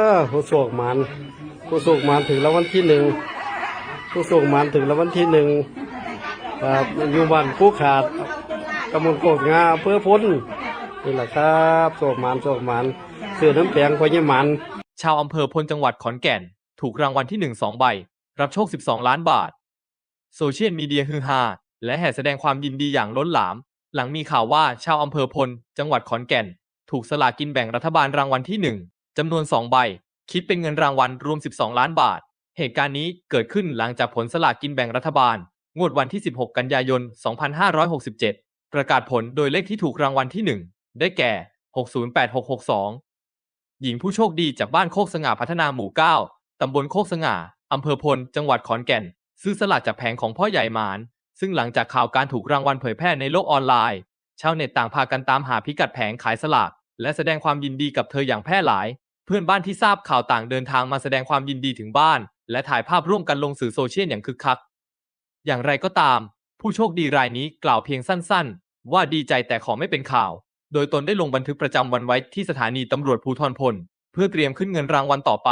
เออผู้โศกหมันผู้โศกหมันถึงรางวัลที่หนึ่งผู้โศกหมันถึงรางวัลที่หนึ่งครับอยู่บ้านผู้ขาดกำมลโกดงาเพื่อพ้นนี่แหละครับโศกหมันโศกหมันเสือน้ำแข็งพอยี่มันชาวอำเภอพลจังหวัดขอนแก่น ถูกรางวัลที่1 2ใบ รับโชค 12 ล้านบาท โซเชียลมีเดียฮือฮาและแห่แสดงความยินดีอย่างล้นหลาม หลังมีข่าวว่าชาวอำเภอพล จังหวัดขอนแก่น ถูกสลากินแบ่งรัฐบาลรางวัลที่1 จำนวน 2 ใบ คิดเป็นเงินรางวัลรวม 12 ล้านบาท เหตุการณ์นี้เกิดขึ้นหลังจากผลสลากกินแบ่งรัฐบาล งวดวันที่ 16 กันยายน 2567 ประกาศผลโดยเลขที่ถูกรางวัลที่ 1 ได้แก่ 608662 หญิงผู้โชคดีจากบ้านโคกสง่าพัฒนาหมู่ 9 ตำบลโคกสง่าอำเภอพล จังหวัดขอนแก่น ซื้อสลากจากแผงของพ่อใหญ่หมาน ซึ่งหลังจากข่าวการถูกรางวัลเผยแพร่ในโลกออนไลน์ ชาวเน็ตต่างพากันตามหาพิกัดแผงขายสลาก และแสดงความยินดีกับเธออย่างแพร่หลาย เพื่อนบ้านที่ทราบข่าวต่างเดินทางมาแสดงความยินดีถึงบ้าน และถ่ายภาพร่วมกันลงสื่อโซเชียลอย่างคึกคัก อย่างไรก็ตาม ผู้โชคดีรายนี้กล่าวเพียงสั้นๆ ว่าดีใจแต่ขอไม่เป็นข่าว โดยตนได้ลงบันทึกประจำวันไว้ที่สถานีตำรวจภูธรพล เพื่อเตรียมขึ้นเงินรางวัลต่อไป